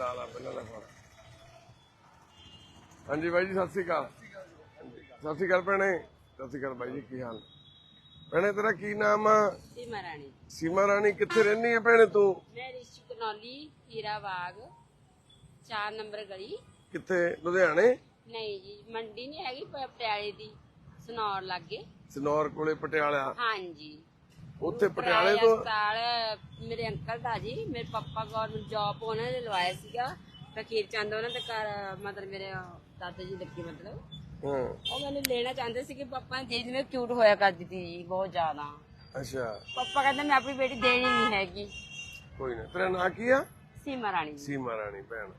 ਲਾ ਲਾ ਪਹਿਲਾਂ ਦਾ ਫੋਨ ਹਾਂਜੀ ਬਾਈ ਜੀ ਸਤਿ ਸ਼੍ਰੀ ਅਕਾਲ। ਸਤਿ ਸ਼੍ਰੀ ਅਕਾਲ ਭੈਣੇ। ਸਤਿ ਸ਼੍ਰੀ ਅਕਾਲ ਬਾਈ ਜੀ ਕੀ ਹਾਲ? ਭੈਣੇ ਤੇਰਾ ਕੀ ਨਾਮ ਆ? ਸੀਮਾ ਰਾਣੀ। ਸੀਮਾ ਰਾਣੀ ਕਿੱਥੇ ਰਹਿੰਦੀ ਆ ਭੈਣੇ ਤੂੰ? ਮੈਂ ਰਿਸ਼ੀ ਕਨੌਲੀ ਹੀਰਾ ਬਾਗ 4 ਨੰਬਰ ਗਲੀ। ਕਿੱਥੇ ਲੁਧਿਆਣੇ? ਨਹੀਂ ਜੀ ਮੰਡੀ ਨਹੀਂ ਹੈਗੀ ਪਟਿਆਲੇ ਦੀ ਸਨੌਰ ਲੱਗੇ। ਸਨੌਰ ਕੋਲੇ ਪਟਿਆਲਾ। ਹਾਂਜੀ। ਉੱਥੇ ਪਟਿਆਲੇ ਤੋਂ ਹਸਪਤਾਲ ਮੇਰੇ ਅੰਕਲ ਦਾ ਜੀ ਮੇਰੇ ਪਾਪਾ ਗਵਰਨਮੈਂਟ ਜੌਬ ਉਹਨਾਂ ਨੇ ਲਵਾਇਆ ਸੀਗਾ। ਫਕੀਰ ਚੰਦ ਉਹਨਾਂ ਦੇ ਘਰ ਮਤਲਬ ਮੇਰੇ ਦਾਦਾ ਜੀ ਲੱਗੇ ਮਤਲਬ। ਹਾਂ। ਉਹ ਮੈਨੂੰ ਲੈਣਾ ਚਾਹੁੰਦੇ ਸੀ ਕਿ ਪਾਪਾ ਦੀਦੀ ਨੇ ਕਿਊਟ ਹੋਇਆ ਕਰਦੀ ਸੀ ਜੀ ਬਹੁਤ ਜ਼ਿਆਦਾ। ਅੱਛਾ। ਪਾਪਾ ਕਹਿੰਦੇ ਮੈਂ ਆਪਣੀ ਬੇਟੀ ਦੇਣੀ ਨਹੀਂ ਹੈਗੀ। ਕੋਈ ਨਾ ਤੇਰਾ ਨਾਂ ਕੀ ਆ? ਸੀਮਾ ਰਾਣੀ ਸੀਮਾ ਰਾਣੀ ਭੈਣ।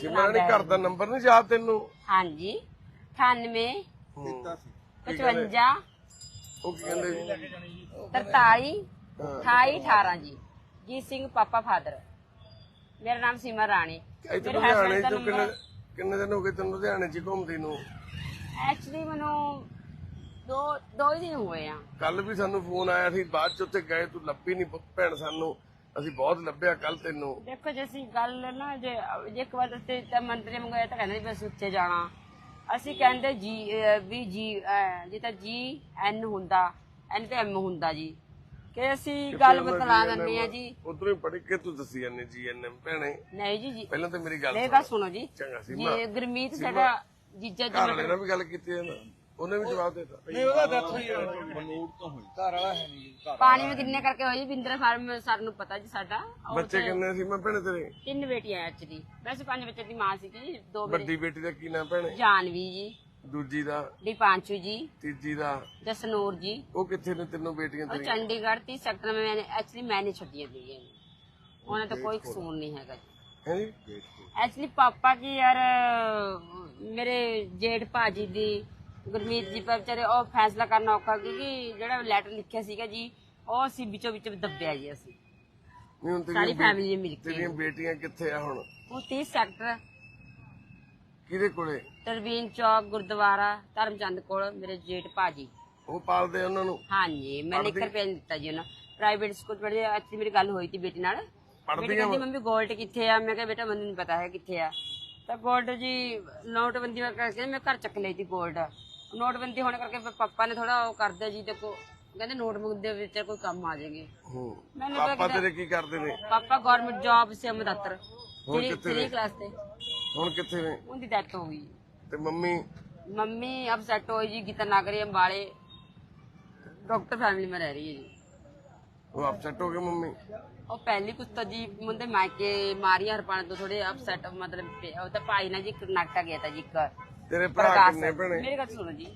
ਸੀਮਾ ਰਾਣੀ ਘਰ ਦਾ ਨੰਬਰ ਨਹੀਂ ਯਾਦ ਤੈਨੂੰ? ਹਾਂਜੀ। 98 ਹੂੰ। 55 ਉਹ ਕੀ ਕਹਿੰਦੇ? ਜੀ 43 28 18 ਜੀ। ਜੀ ਸਿੰਘ ਪਾਪਾ ਫਾਦਰ। ਮੇਰਾ ਨਾਮ ਸੀਮਾ ਰਾਣੀ। ਇੱਥੇ ਮੇਰੇ ਲੁਧਿਆਣੇ husband ਦਾ ਤੋਂ ਕਿੰਨੇ number- ਕਿੰਨੇ ਦਿਨ ਹੋ ਗਏ ਤੈਨੂੰ ਲੁਧਿਆਣੇ ਚ ਘੁੰਮਦੀ ਨੂੰ? ਐਕਚੁਅਲੀ ਮੈਨੂੰ ਦੋ ਦੋ ਹੀ ਦਿਨ ਹੋਏ ਆ। ਕੱਲ ਵੀ ਸਾਨੂੰ ਫੋਨ ਆਇਆ ਸੀ ਬਾਅਦ ਚ ਉੱਥੇ ਗਏ ਤੂੰ ਲੱਭੀ ਨਹੀਂ ਭੈਣ ਸਾਨੂੰ। ਅਸੀਂ ਬਹੁਤ ਲੱਭਿਆ ਕੱਲ ਤੈਨੂੰ। ਦੇਖੋ ਜੇ ਅਸੀਂ ਗੱਲ ਨਾ ਜੇ ਜੇ ਇੱਕ ਵਾਰ ਤੇ ਤਾਂ ਮੰਤਰੀ ਮੰਗਾਇਆ ਤਾਂ ਕਹਿੰਦੇ ਵੀ ਅਸੀਂ ਉੱਥੇ ਜਾਣਾ। ਅਸੀਂ ਕਹਿੰਦੇ ਜੀ ਅਹ ਵੀ ਜੀ ਅਹ ਜੇ ਤਾਂ ਜੀ ਐਨ ਹੁੰਦਾ। ਐਨ ਤੇ ਐਮ ਹੁੰਦਾ ਜੀ। ਕਿ ਅਸੀਂ ਗੱਲ ਬਤਲਾ ਦਿੰਦੇ ਆ ਜੀ। ਉਧਰੋਂ ਹੀ ਪੜ੍ਹ ਕੇ ਤੂੰ ਦੱਸੀ ਜਾਂਦੀ ਜੀਐਨਐਮ ਭੈਣੇ। ਨਹੀਂ ਜੀ ਜੀ। ਪਹਿਲਾਂ ਤਾਂ ਮੇਰੀ ਗੱਲ ਇਹ ਸੁਣ। ਗੱਲ ਸੁਣੋ ਜੀ। ਚੰਗਾ ਸੀ ਜੀ ਗੁਰਮੀਤ ਸਾਡਾ ਜੀਜਾ ਜੀ ਘਰ ਵਾਲੇ ਨਾਲ ਵੀ ਗੱਲ ਕੀਤੀ ਹੈ ਉਹਨੇ ਵੀ ਜਵਾਬ ਦਿੱਤਾ। ਪਾਣੀ ਵਿੱਚ ਕਿੰਨੇ ਕਰਕੇ ਹੋਈ ਬਿੰਦਰ ਫਾਰਮ ਸਰ ਨੂੰ ਪਤਾ ਜੀ ਸਾਡਾ। ਬੱਚੇ ਕਿੰਨੇ ਸੀ ਮੈਂ ਭੈਣੇ ਤੇਰੇ? ਤਿੰਨ ਬੇਟੀਆਂ ਐਕਚੁਅਲੀ ਵੈਸੇ ਪੰਜ ਬੱਚੇ ਦੀ ਮਾਂ ਸੀ ਜੀ ਦੋ ਵੱਡੀ ਬੇਟੀ ਦਾ ਕੀ ਨਾਮ ਭੈਣੇ? ਜਾਨਵੀ ਜੀ। ਦੂਜੀ ਦਾ ਦੀਪਾਂਸ਼ੂ ਜੀ ਤੀਜੀ ਦਾ। ਜਸਨੂਰ ਜੀ। ਉਹ ਕਿੱਥੇ ਨੇ ਤਿੰਨੋਂ ਬੇਟੀਆਂ ਉਹ ਚੰਡੀਗੜ੍ਹ 30 ਸੈਕਟਰ ਮੈਂ ਐਕਚੁਅਲੀ ਮੈਂ ਨਹੀਂ ਛੱਡੀਆਂ ਦੀਆਂ ਉਹਨਾਂ ਦਾ ਕੋਈ ਕਸੂਰ ਨਹੀਂ ਹੈਗਾ ਜੀ। ਹੈਂ ਐਕਚੁਅਲੀ ਪਾਪਾ ਜੀ ਯਾਰ ਮੇਰੇ ਜੇਠ ਭਾਜੀ ਦੀ ਗੁਰਮੀਤ ਜੀ ਪਰ ਵਿਚਾਰੇ ਉਹ ਫੈਸਲਾ ਕਰਨਾ ਔਖਾ ਕਿਉਂਕਿ ਜਿਹੜਾ ਲੈਟਰ ਲਿਖਿਆ ਸੀਗਾ ਜੀ ਉਹ ਅਸੀਂ ਵਿੱਚੋਂ ਵਿੱਚ ਦੱਬਿਆ ਜੀ ਅਸੀਂ। ਸਾਰੀ ਫੈਮਿਲੀ ਮਿਲ ਕੇ ਤੇਰੀਆਂ ਬੇਟੀਆਂ ਕਿੱਥੇ ਆ ਹੁਣ? ਉਹ 30 ਸੈਕਟਰ ਕਿਹਦੇ ਕੋਲੇ? ਤਰਵੀਨ ਚੌਕ ਗੁਰਦੁਆਰਾ ਧਰਮਚੰਦ ਕੋਲ ਮੇਰੇ ਜੇਠ ਭਾਜੀ। ਉਹ ਪਾਲਦੇ ਆ ਉਹਨਾਂ ਨੂੰ? ਹਾਂਜੀ ਮੈਂ ਲਿਖ ਰੁਪਏ ਦਿੱਤਾ ਜੀ ਉਹਨਾਂ ਪ੍ਰਾਈਵੇਟ ਸਕੂਲ ਪੜ੍ਹਦੇ ਐਕਚੁਅਲੀ ਮੇਰੀ ਗੱਲ ਹੋਈ ਸੀ ਬੇਟੀ ਨਾਲ। ਬੇਟੀ ਪੜ੍ਹਦੀਆਂ ਕਹਿੰਦੀ ਮੰਮੀ ਗੋਲਡ ਕਿੱਥੇ ਆ? ਮੈਂ ਕਿਹਾ ਬੇਟਾ ਮੈਨੂੰ ਨਹੀਂ ਪਤਾ ਹੈ ਕਿੱਥੇ ਆ। ਤਾਂ ਗੋਲਡ ਜੀ ਨੋਟਬੰਦੀ ਮੈਂ ਕਰਕੇ ਮੈਂ ਘਰ ਚੱਕ ਲਈ ਸੀ ਗੋਲਡ ਨੋਟਬੰਦੀ ਹੋਣ ਕਰਕੇ ਫਿਰ ਪਾਪਾ ਨੇ ਥੋੜਾ ਉਹ ਕਰਦੇ ਜੀ ਦੇਖੋ ਕਹਿੰਦੇ ਨੋਟਬੁੱਕ ਦੇ ਵਿੱਚ ਕੋਈ ਕੰਮ ਆ ਜਾਏਗੇ। ਹੂੰ। ਮੈਨੂੰ ਤਾਂ ਪਾਪਾ ਤੇਰੇ ਕੀ ਕਰਦੇ ਨੇ? ਪਾਪਾ ਗਵਰਨਮੈਂਟ ਜੌਬ ਸੇ ਮਦਤਰ ਹੁਣ ਕਿੱਥੇ ਨੇ? 3 ਕਲਾਸ ਤੇ। ਹੁਣ ਕਿੱਥੇ ਨੇ? ਉਹਦੀ ਡੈਥ ਹੋ ਗਈ। ਤੇ ਮੰਮੀ? ਮੰਮੀ ਅਪਸੈਟ ਹੋਈ ਜੀ ਗੀਤਾ ਨਾਗਰੀ ਅੰਬਾਲੇ। ਡਾਕਟਰ ਫੈਮਿਲੀ ਮੈਂ ਰਹਿ ਰਹੀ ਹੈ ਜੀ। ਉਹ ਅਪਸੈਟ ਹੋ ਗਏ ਮੰਮੀ? ਉਹ ਪਹਿਲੀ ਕੁਛ ਜੀ ਮੁੰਡੇ ਮਾਇਕੇ ਮਾਰੀਆਂ ਹਰਪਾਣ ਤੋਂ ਥੋੜੇ ਅਪਸੈਟ ਮਤਲਬ ਉਹ ਤਾਂ ਭਾਈ ਨਾ ਜੀ ਕਰਨਾਟਕਾ ਗਿਆ ਤਾਂ ਜੀ ਇੱਕ। ਤੇਰੇ ਭਰਾ ਕਿੰਨੇ ਭੈਣੇ? ਮੇਰੇ ਗੱਲ ਸੁਣੋ ਜੀ।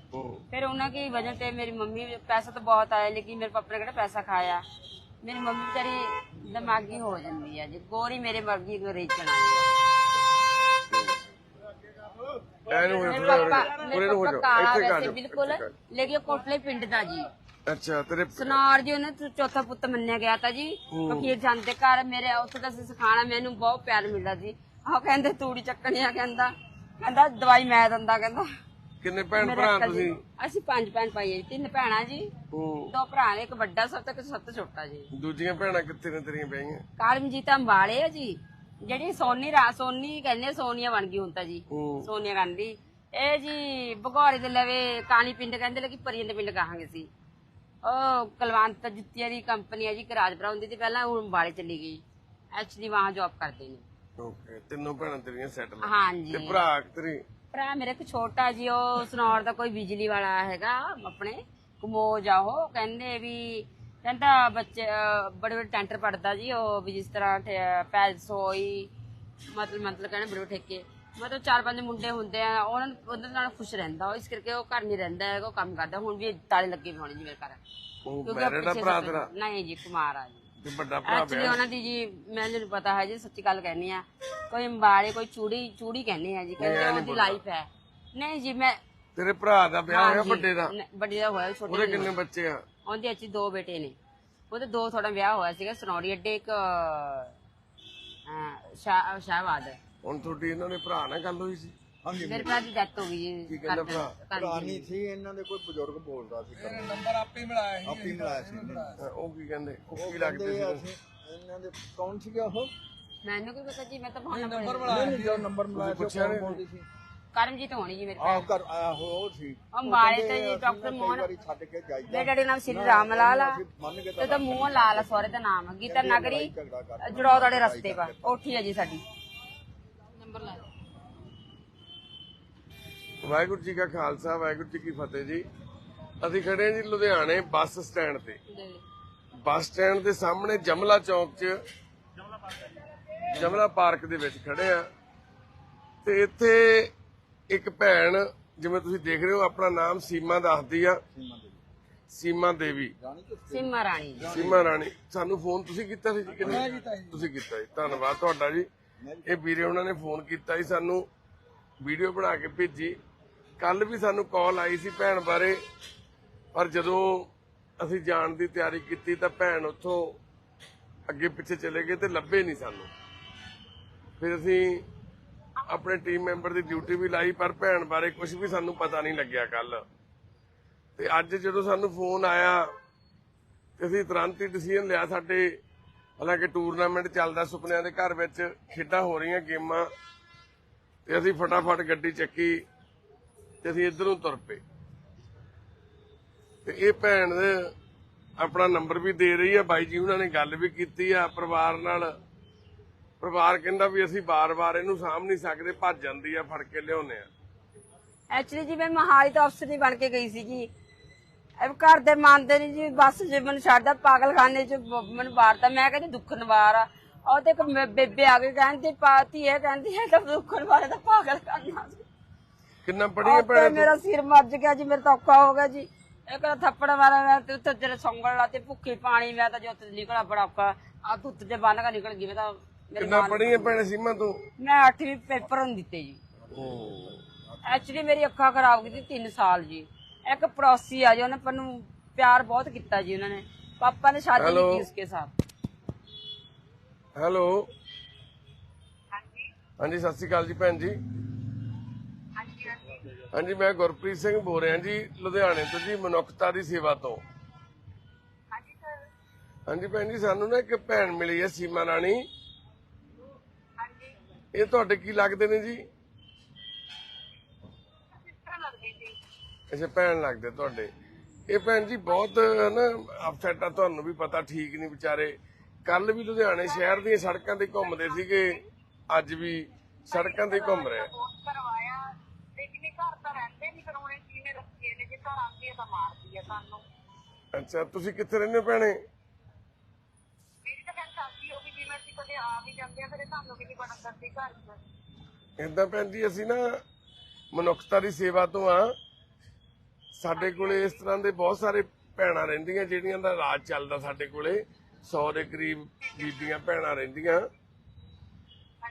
ਫਿਰ ਉਹਨਾਂ ਕੀ ਵਜ੍ਹਾ ਤੇ ਮੇਰੀ ਮੰਮੀ ਪੈਸਾ ਤਾਂ ਬਹੁਤ ਆਇਆ ਲੇਕਿਨ ਮੇਰੇ ਪਾਪਾ ਨੇ ਕਿਹੜਾ ਪੈਸਾ ਖਾਇਆ? ਮੇਰੀ ਮੰਮੀ ਤੇਰੀ ਦਿਮਾਗੀ ਹੋ ਜਾਂਦੀ ਆ ਜੀ ਗੋਰੀ ਮੇਰੇ ਵਰਗੀ ਗਰੇਚਣ ਵਾਲੀ ਬਿਲਕੁਲ। ਲੇਕਿਨ ਕੋਟਲੇ ਪਿੰਡ ਦਾ ਜੀ। ਅੱਛਾ ਤੇਰੇ ਸਨਾਰ ਜੀ ਪੁੱਤ ਮੰਨਿਆ ਗਿਆ ਤਾਂ ਜੀ। ਫਕੀਰ ਘਰ ਮੇਰੇ ਉੱਥੇ ਦਾ ਮੈਨੂੰ ਬਹੁਤ ਪਿਆਰ ਮਿਲਦਾ ਜੀ। ਆਹ ਕਹਿੰਦੇ ਤੂੜੀ ਚੱਕਣੀ ਕਹਿੰਦਾ। ਕਹਿੰਦਾ ਦਵਾਈ ਮੈਂ ਦਿੰਦਾ ਕਹਿੰਦਾ। ਕਿੰਨੇ ਭੈਣ ਭਰਾ ਤੁਸੀਂ? ਅਸੀਂ ਪੰਜ ਭੈਣ ਭਾਈ ਜੀ ਤਿੰਨ ਭੈਣਾਂ ਜੀ। ਦੋ ਭਰਾ ਨੇ ਇੱਕ ਵੱਡਾ ਸਭ ਤੋਂ ਇੱਕ ਸਭ ਤੋਂ ਛੋਟਾ ਜੀ। ਦੂਜੀਆਂ ਭੈਣਾਂ ਕਿੱਥੇ ਨੇ ਤੇਰੀਆਂ ਵਿਆਹੀਆਂ ਕਾਲਮਜੀਤ ਅੰਬਾਲੇ ਆ ਜੀ। ਜਿਹੜੀ ਸੋਨੀ ਰਾ ਸੋਨੀ ਕਹਿੰਦੇ ਆ, ਸੋਨੀਆ ਬਣ ਗਈ ਹੁਣ ਤਾਂ ਜੀ ਹੂੰ। ਸੋਨੀਆ ਗਾਂਧੀ। ਇਹ ਜੀ ਭਗੌੜੇ ਦੇ ਲਵੇ ਕਾਣੀ ਪਿੰਡ ਕਹਿੰਦੇ ਲੇਕਿਨ ਪਰੀਆਂ ਦੇ ਪਿੰਡ ਕਹਾਂਗੇ ਸੀ ਉਹ ਕਲਵੰਤ ਜੁੱਤੀਆਂ ਦੀ ਕੰਪਨੀ ਹੈ ਜੀ ਕਰਾਜਪੁਰਾ ਹੁੰਦੀ ਸੀ ਪਹਿਲਾਂ ਉਹ ਅੰਬਾਲੇ ਚਲੀ ਗਈ। ਐਕਚੁਅਲੀ ਵਾਂ ਜੌਬ ਕਰਦੇ ਨੇ। ਓਕੇ ਤਿੰਨੋਂ ਭੈਣਾਂ ਤੇਰੀਆਂ ਸੈਟਲ ਤੇ ਹਾਂਜੀ। ਭਰਾ ਤੇਰੀ? ਭਰਾ ਮੇਰੇ ਇੱਕ ਛੋਟਾ ਜੀ ਉਹ ਸਨੌਰ ਦਾ ਕੋਈ ਬਿਜਲੀ ਵਾਲਾ ਹੈਗਾ ਆਪਣੇ ਕਮੋਜ ਆ ਉਹ। ਕਹਿੰਦੇ ਵੀ ਕਹਿੰਦਾ ਬੱਚੇ ਬੜੇ ਬੜੇ ਟੈਂਟਰ ਪੜਦਾ ਜੀ ਉਹ ਵੀ ਜਿਸ ਤਰ੍ਹਾਂ ਪੈਲਸ ਹੋਈ ਮਤਲਬ ਮਤਲਬ ਕਹਿੰਦੇ ਬੜੇ ਠੇਕੇ। ਮਤਲਬ ਚਾਰ ਪੰਜ ਮੁੰਡੇ ਹੁੰਦੇ ਆ ਉਹਨਾਂ ਨੂੰ ਉਹਨਾਂ ਨਾਲ ਖੁਸ਼ ਰਹਿੰਦਾ ਉਹ ਇਸ ਕਰਕੇ ਉਹ ਘਰ ਨਹੀਂ ਰਹਿੰਦਾ ਹੈਗਾ ਉਹ ਕੰਮ ਕਰਦਾ। ਹੁਣ ਵੀ ਤਾਲੇ ਲੱਗੇ ਹੋਣੇ ਜੀ ਮੇਰੇ ਘਰ। ਉਹ ਕਿਉਂਕਿ ਮੈਰਿਡ ਆ ਪਿੱਛੇ ਭਰਾ ਸਭ- ਤੇਰਾ? ਨਹੀਂ ਜੀ ਕੁਮਾਰ ਆ ਜੀ। ਤੇ ਵੱਡਾ ਭਰਾ ਐਕਚੁਅਲੀ ਉਹਨਾਂ ਦੀ ਜੀ ਮੈਨੂੰ ਪਤਾ ਹੈ ਜੀ ਸੱਚੀ ਗੱਲ ਕਹਿਣੀ ਆ। ਕੋਈ ਅੰਬਾਲੇ ਕੋਈ ਚੂੜੀ ਚੂੜੀ ਕਹਿੰਦੇ ਆ ਜੀ ਕਹਿੰਦੇ ਉਹਦੀ ਲਾਈਫ ਹੈ। ਨਹੀਂ ਜੀ ਮੈਂ ਤੇਰੇ ਭਰਾ ਦਾ ਵਿਆਹ ਹੋਇਆ ਵੱਡੇ ਦਾ? ਵੱਡੀ ਦਾ ਹੋਇਆ ਛੋਟੇ ਉਹਦੇ ਕਿੰਨੇ ਬੱਚੇ ਆ? ਉਹਦੇ ਅੱਛੀ ਦੋ ਬੇਟੇ ਨੇ। ਉਹਦੇ ਦੋ ਥੋੜਾ ਵਿਆਹ ਹੋਇਆ ਸੀਗਾ ਸਨੌਰੀ ਅੱਡੇ ਇੱਕ ਸ਼ਾਹ ਸ਼ਾਹਬਾਦ। ਹੁਣ ਤੁਹਾਡੀ ਇਹਨਾਂ ਦੇ ਭਰਾ ਨਾਲ ਗੱਲ ਹੋਈ ਸੀ? ਹਾਂਜੀ। ਮੇਰੇ ਭਰਾ ਦੀ ਡੈਥ ਹੋ ਗਈ ਜੀ। ਕੀ ਕਹਿੰਦਾ ਭਰਾ? ਪੁਰਾਣੀ ਸੀ ਇਹਨਾਂ ਦੇ ਕੋਈ ਬਜ਼ੁਰਗ ਬੋਲਦਾ ਸੀ। ਨੰਬਰ ਆਪੇ ਹੀ ਮਿਲਾਇਆ ਸੀ। ਆਪੇ ਹੀ ਮਿਲਾਇਆ ਸੀ। ਉਹ ਕੀ ਕਹਿੰਦੇ? ਉਹ ਕੀ ਲੱਗਦੇ ਸੀ? ਇਹਨਾਂ ਦੇ ਕੌਣ ਸੀਗਾ ਉਹ? ਮੈਨੂੰ ਕੀ ਪਤਾ ਜੀ ਮੈਂ ਤਾਂ ਫੋਨ ਨੰਬਰ ਨਹੀਂ ਨਹੀਂ ਜੋ ਨੰਬਰ ਮਿਲਾਇਆ ਸੀ ਪੁੱਛਿਆ ਉਹ ਨੀ? ਕੌਣ ਬੋਲਦੀ ਸੀ? ਕਰਮਜੀਤ ਹੋਣੀ ਜੀ ਮੇਰੇ ਆਹ ਕਰ ਆਹੋ ਉਹ ਸੀ। ਅੰਬਾਲੇ ਤੇ ਜੀ ਡਾਕਟਰ ਮੋਹਨ ਵਾਰੀ ਛੱਡ ਕੇ ਜਾਈਦਾ। ਮੇਰੇ ਡੈਡੀ ਨਾਮ ਸ੍ਰੀ ਰਾਮ ਲਾਲ ਆ। ਤੇ ਤਾਂ ਮੂੰਹ ਲਾਲ ਆ ਸਹੁਰੇ ਦਾ ਨਾਮ। ਆ। ਗੀਤਾ ਨਗਰੀ ਜੜੋ ਤੁਹਾਡੇ ਰਸਤੇ ਪਾ ਕੋਠੀ ਆ। ਜੀ ਸਾਡੀ। ਨੰਬਰ ਲਾ ਵਾਹਿਗੁਰੂ ਜੀ ਕਾ ਖਾਲਸਾ ਵਾਹਿਗੁਰੂ ਜੀ ਕੀ ਫਤਿਹ ਜੀ। ਅਸੀਂ ਖੜੇ ਹਾਂ ਜੀ ਲੁਧਿਆਣੇ ਬੱਸ ਸਟੈਂਡ ਤੇ। ਬੱਸ ਸਟੈਂਡ ਦੇ ਸਾਹਮਣੇ ਜਮਲਾ ਚੌਕ 'ਚ ਜਮਲਾ ਪਾਰਕ ਦੇ ਵਿੱਚ ਖੜੇ ਆ। ਤੇ ਇੱਥੇ ਇੱਕ ਭੈਣ ਜਿਵੇਂ ਤੁਸੀਂ ਦੇਖ ਰਹੇ ਹੋ ਆਪਣਾ ਨਾਮ ਸੀਮਾ ਦੱਸਦੀ ਆ। ਸੀਮਾ ਦੇਵੀ। ਸਿੰਮਾ ਰਾਣੀ। ਸੀਮਾ ਰਾਣੀ। ਸਾਨੂੰ ਫੋਨ ਤੁਸੀਂ ਕੀਤਾ ਸੀ ਜੀ ਕਿ ਨਹੀਂ? ਤੁਸੀਂ ਕੀਤਾ ਜੀ। ਧੰਨਵਾਦ ਤੁਹਾਡਾ ਜੀ। ਇਹ ਵੀਰੇ ਉਹਨਾਂ ਨੇ ਫੋਨ ਕੀਤਾ ਸੀ ਸਾਨੂੰ ਵੀਡੀਓ ਬਣਾ ਕੇ ਭੇਜੀ। ਕੱਲ ਵੀ ਸਾਨੂੰ ਕਾਲ ਆਈ ਸੀ ਭੈਣ ਬਾਰੇ ਪਰ ਜਦੋਂ ਅਸੀਂ ਜਾਣ ਦੀ ਤਿਆਰੀ ਕੀਤੀ ਤਾਂ ਭੈਣ ਉੱਥੋਂ ਅੱਗੇ ਪਿੱਛੇ ਚਲੇ ਗਏ ਤੇ ਲੱਭੇ ਨਹੀਂ ਸਾਨੂੰ। ਫਿਰ ਅਸੀਂ ਆਪਣੇ ਟੀਮ ਮੈਂਬਰ ਦੀ ਡਿਊਟੀ ਵੀ ਲਾਈ, ਪਰ ਭੈਣ ਬਾਰੇ ਕੁਝ ਵੀ ਸਾਨੂੰ ਪਤਾ ਨਹੀਂ ਲੱਗਿਆ ਕੱਲ ਤੇ ਅੱਜ ਜਦੋਂ ਸਾਨੂੰ ਫੋਨ ਆਇਆ, ਤੇ ਅਸੀਂ ਤੁਰੰਤ ਹੀ ਡਿਸੀਜਨ ਲਿਆ ਸਾਡੇ, ਹਾਲਾਂਕਿ ਟੂਰਨਾਮੈਂਟ ਚੱਲਦਾ ਸੁਪਨਿਆਂ ਦੇ ਘਰ ਵਿੱਚ, ਖੇਡਾਂ ਹੋ ਰਹੀਆਂ ਗੇਮਾਂ, ਤੇ ਅਸੀਂ ਫਟਾਫਟ ਗੱਡੀ ਚੱਕੀ, ਤੇ ਅਸੀਂ ਇੱਧਰ ਤੁਰ ਪਏ। ਤੇ ਇਹ ਭੈਣ ਦੇ ਆਪਣਾ ਨੰਬਰ ਵੀ ਦੇ ਰਹੀ ਆ, ਬਾਈ ਜੀ ਉਹਨਾਂ ਨੇ ਗੱਲ ਵੀ ਕੀਤੀ ਆ ਪਰਿਵਾਰ ਨਾਲ। ਪਰਿਵਾਰ ਕਹਿੰਦਾ ਵੀ ਅਸੀਂ ਬਾਰ-ਬਾਰ ਇਹਨੂੰ ਸਾਂਭ ਨਹੀਂ ਸਕਦੇ ਭੱਜ ਜਾਂਦੀ ਆ ਫੜ ਕੇ ਲਿਆਉਨੇ ਆ। ਐਕਚੁਅਲੀ ਜੀ ਮੈਂ ਮਹਾਲੀ ਤੋਂ ਅਫਸਰ ਨਹੀਂ ਬਣ ਕੇ ਗਈ ਸੀ ਜੀ ਘਰ ਦੇ ਮੰਨਦੇ ਨਹੀਂ ਜੀ ਬਸ ਜੇ ਮੈਨੂੰ ਛੱਡਦਾ ਪਾਗਲਖਾਨੇ ਚ ਮੈਨੂੰ ਬਾਰਤਾ ਮੈਂ ਕਹਿੰਦੀ ਦੁੱਖ ਨਿਵਾਰ ਆ। ਉਹ ਤੇ ਇੱਕ ਬੇਬੇ ਆ ਕੇ ਕਹਿੰਦੀ ਪਾਤੀ ਇਹ ਕਹਿੰਦੀ ਹੈ ਤਾਂ ਦੁੱਖ ਨਿਵਾਰ ਦਾ ਪਾਗਲ ਕਰਨਾ ਸੀ। ਕਿੰਨਾ ਪੜੀਆਂ ਤੇ ਭੈਣ ਮੇਰਾ ਸਿਰ ਮੱਜ ਗਿਆ ਜੀ ਮੇਰੇ ਤਾਂ ਔਖਾ ਹੋ ਗਿਆ ਜੀ। ਇਹ ਕਹਿੰਦਾ ਥੱਪੜ ਮਾਰਿਆ ਮੈਂ ਤੇ ਉੱਥੇ ਤੇਰੇ ਸੰਗਲ ਲਾ ਤੇ ਭੁੱਖੀ ਪਾਣੀ ਮੈਂ ਤਾਂ ਜੋ ਨਿਕਲਾ ਬੜਾ ਔਖਾ। ਆ ਧੁੱਤ ਦੇ ਬੰਨ ਕੇ ਨਿਕਲ ਗਈ ਮੈਂ ਤਾਂ ਕਿੰਨਾ ਪੜੀਆਂ ਭੈਣੇ ਸੀਮਾ ਤੂੰ? ਮੈਂ 8ਵੀਂ ਪੇਪਰ ਨੂੰ ਦਿੱਤੇ ਜੀ। ਐਕਚੁਅਲੀ ਮੇਰੀ ਅੱਖਾਂ ਖਰਾਬ ਕੀਤੀ 3 ਸਾਲ ਜੀ। ਇੱਕ ਪੜੋਸੀ ਆ ਜੀ ਉਹਨੇ ਮੈਨੂੰ ਪਿਆਰ ਬਹੁਤ ਕੀਤਾ ਜੀ ਉਹਨਾਂ ਨੇ। ਪਾਪਾ ਨੇ ਸ਼ਾਦੀ ਕੀਤੀ ਉਸਕੇ ਸਾਥ। ਹੈਲੋ। ਹਾਂਜੀ। ਸਤਿ ਸ਼੍ਰੀ ਅਕਾਲ ਜੀ ਭੈਣ ਜੀ। ਹਾਂਜੀ ਮੈਂ ਗੁਰਪ੍ਰੀਤ ਸਿੰਘ ਬੋਲ ਰਿਹਾ ਜੀ ਲੁਧਿਆਣੇ ਤੋਂ ਜੀ ਮਨੁੱਖਤਾ ਦੀ ਸੇਵਾ ਤੋਂ। ਹਾਂਜੀ ਸਰ। ਹਾਂਜੀ ਭੈਣ ਜੀ ਸਾਨੂੰ ਨਾ ਇੱਕ ਭੈਣ ਮਿਲੀ ਹੈ ਸੀਮਾ ਰਾਣੀ। ਇਹ ਤੁਹਾਡੇ ਕੀ ਲੱਗਦੇ ਨੇ ਜੀ? ਅੱਛਾ ਭੈਣ ਲੱਗਦੇ ਤੁਹਾਡੇ। ਇਹ ਭੈਣ ਜੀ ਬਹੁਤ ਨਾ ਅਪਸੈਟ ਆ ਤੁਹਾਨੂੰ ਵੀ ਪਤਾ ਠੀਕ ਨਹੀਂ ਵਿਚਾਰੇ। ਕੱਲ ਵੀ ਲੁਧਿਆਣੇ ਸ਼ਹਿਰ ਦੀਆਂ ਸੜਕਾਂ ਤੇ ਘੁੰਮਦੇ ਸੀਗੇ। ਅੱਜ ਵੀ ਸੜਕਾਂ ਤੇ ਘੁੰਮ ਰਹੇ ਕਰਵਾਇਆ। ਲੇਕਿਨ ਇਹ ਘਰ ਤਾਂ ਕਦੇ ਆ ਵੀ ਜਾਂਦੇ ਆ ਫਿਰ ਇਹ ਤੁਹਾਨੂੰ ਵੀ ਨਹੀਂ ਬਣ ਕਰਦੀ ਘਰ ਚ। ਇਦਾਂ ਭੈਣ ਜੀ ਅਸੀਂ ਨਾ ਮਨੁੱਖਤਾ ਦੀ ਸੇਵਾ ਤੋਂ ਆ। ਸਾਡੇ ਕੋਲੇ ਇਸ ਤਰ੍ਹਾਂ ਦੇ ਬਹੁਤ ਸਾਰੇ ਭੈਣਾਂ ਰਹਿੰਦੀਆਂ ਜਿਹੜੀਆਂ ਦਾ ਇਲਾਜ ਚੱਲਦਾ ਸਾਡੇ ਕੋਲੇ। 100 ਦੇ ਕਰੀਬ ਬੀਬੀਆਂ ਭੈਣਾਂ ਰਹਿੰਦੀਆਂ।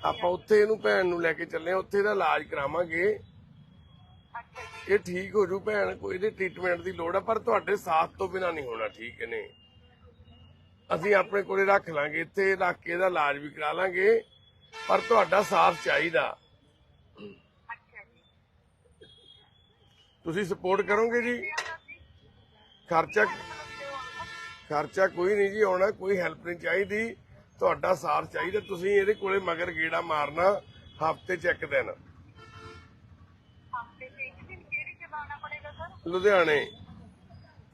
ਆਪਾਂ ਉੱਥੇ ਇਹਨੂੰ ਭੈਣ ਨੂੰ ਲੈ ਕੇ ਚੱਲੇ ਆ ਉੱਥੇ ਦਾ ਇਲਾਜ ਕਰਾਵਾਂਗੇ। ਇਹ ਠੀਕ ਹੋ ਜੂ ਭੈਣ ਕੋਈ ਇਹਦੇ ਟ੍ਰੀਟਮੈਂਟ ਦੀ ਲੋੜ ਆ ਪਰ ਤੁਹਾਡੇ ਸਾਥ ਤੋਂ ਬਿਨਾ ਨਹੀਂ ਹੋਣਾ ਠੀਕ ਨੇ ਅਸੀਂ ਆਪਣੇ ਕੋਲੇ ਰੱਖ ਲਾਂਗੇ ਇੱਥੇ ਰੱਖ ਕੇ ਇਹਦਾ ਇਲਾਜ ਵੀ ਕਰਾ ਲਾਂਗੇ ਪਰ ਤੁਹਾਡਾ ਸਾਥ ਚਾਹੀਦਾ। ਤੁਸੀਂ ਸਪੋਰਟ ਕਰੋਗੇ ਜੀ? ਖਰਚਾ ਖਰਚਾ ਕੋਈ ਨਹੀਂ ਜੀ ਆਉਣਾ ਕੋਈ ਹੈਲਪ ਨਹੀਂ ਚਾਹੀਦੀ। ਤੁਹਾਡਾ ਸਾਥ ਚਾਹੀਦਾ ਤੁਸੀਂ ਇਹਦੇ ਕੋਲੇ ਮਗਰ ਗੇੜਾ ਮਾਰਨਾ ਹਫ਼ਤੇ ਚ ਇੱਕ ਦਿਨ। ਹਫ਼ਤੇ ਤੇ ਇੱਕ ਦਿਨ ਕਿਹੜੀ ਜਗ੍ਹਾ ਆਉਣਾ ਪੜੇਗਾ ਸਰ? ਲੁਧਿਆਣੇ।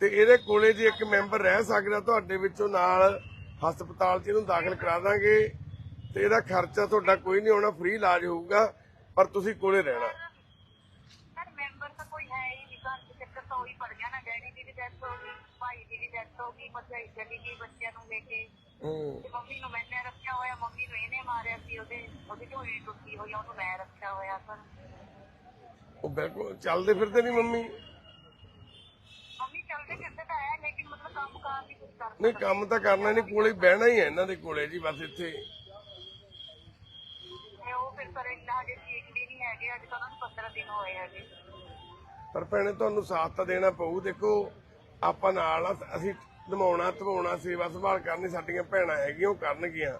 ਤੇ ਇਹਦੇ ਕੋਲੇ ਜੇ ਇੱਕ ਮੈਂਬਰ ਰਹਿ ਸਕਦਾ ਤੁਹਾਡੇ ਵਿੱਚੋਂ ਨਾਲ ਹਸਪਤਾਲ 'ਚ ਇਹਨੂੰ ਦਾਖਲ ਕਰਾ ਦਾਂਗੇ। ਤੇ ਇਹਦਾ ਖਰਚਾ ਤੁਹਾਡਾ ਕੋਈ ਨਹੀਂ ਆਉਣਾ ਫ੍ਰੀ ਇਲਾਜ ਹੋਊਗਾ ਪਰ ਤੁਸੀਂ ਕੋਲੇ ਰਹਿਣਾ। ਸਰ ਮੈਂਬਰ ਤਾਂ ਕੋਈ ਹੈ ਹੀ ਨਹੀਂ ਘਰ ਚ ਚੱਕਰ ਤਾਂ ਉਹੀ ਪੜ ਗਿਆ ਨਾ ਡੈਡੀ ਦੀ ਵੀ ਡੈਥ ਹੋ ਗਈ ਭਾਈ ਦੀ ਵੀ ਡੈਥ ਹੋ ਗਈ ਭਰਜਾਈ ਚਲੀ ਗਈ ਬੱਚਿਆਂ ਨੂੰ ਲੈ ਕੇ। ਤੇ ਮੰਮੀ ਨੂੰ ਮੈਨੇ ਰੱਖਿਆ ਹੋਇਆ ਮੰਮੀ ਨੂੰ ਇਹਨੇ ਮਾਰਿਆ ਸੀ ਉਹਦੇ ਉਹਦੀ ਢੋਲੀ ਟੁੱਟੀ ਹੋਈ ਆ, ਉਹਨੂੰ ਮੈਂ ਰੱਖਿਆ ਹੋਇਆ ਸਰ ਉਹ ਬਿਲਕੁਲ ਚੱਲਦੇ ਫਿਰਦੇ ਨਹੀਂ ਮੰਮੀ ਚੱਲਦੇ ਫਿਰਦੇ ਤਾਂ ਹੈ ਲੇਕਿਨ ਮਤਲਬ ਕੰਮ ਕਾਰ ਨਹੀਂ ਕੁਝ ਕਰਦੇ ਨਹੀਂ ਕੰਮ ਤਾਂ ਕਰਨਾ ਨਹੀਂ ਕੋਲੇ ਬਹਿਣਾ ਹੀ ਹੈ ਇਹਨਾਂ ਦੇ ਕੋਲੇ ਜੀ ਬਸ ਇੱਥੇ। ਤੇ ਉਹ ਫਿਰ ਪਰ ਇੰਨਾ ਹਜੇ ਠੀਕ ਵੀ ਨਹੀਂ ਹੈਗੇ ਅੱਜ ਤਾਂ ਉਹਨਾਂ ਨੂੰ 15 ਦਿਨ ਹੋਏ ਹੈਗੇ। ਪਰ ਭੈਣੇ ਤੁਹਾਨੂੰ ਸਾਥ ਤਾਂ ਦੇਣਾ ਪਊ। ਦੇਖੋ ਆਪਾਂ ਨਾਲ ਆ ਅਸੀਂ ਨਿਭਾਉਣਾ ਧਵਾਉਣਾ ਸੇਵਾ ਸੰਭਾਲ ਕਰਨੀ ਸਾਡੀਆਂ ਭੈਣਾਂ ਹੈਗੀਆਂ ਉਹ ਕਰਨਗੀਆਂ।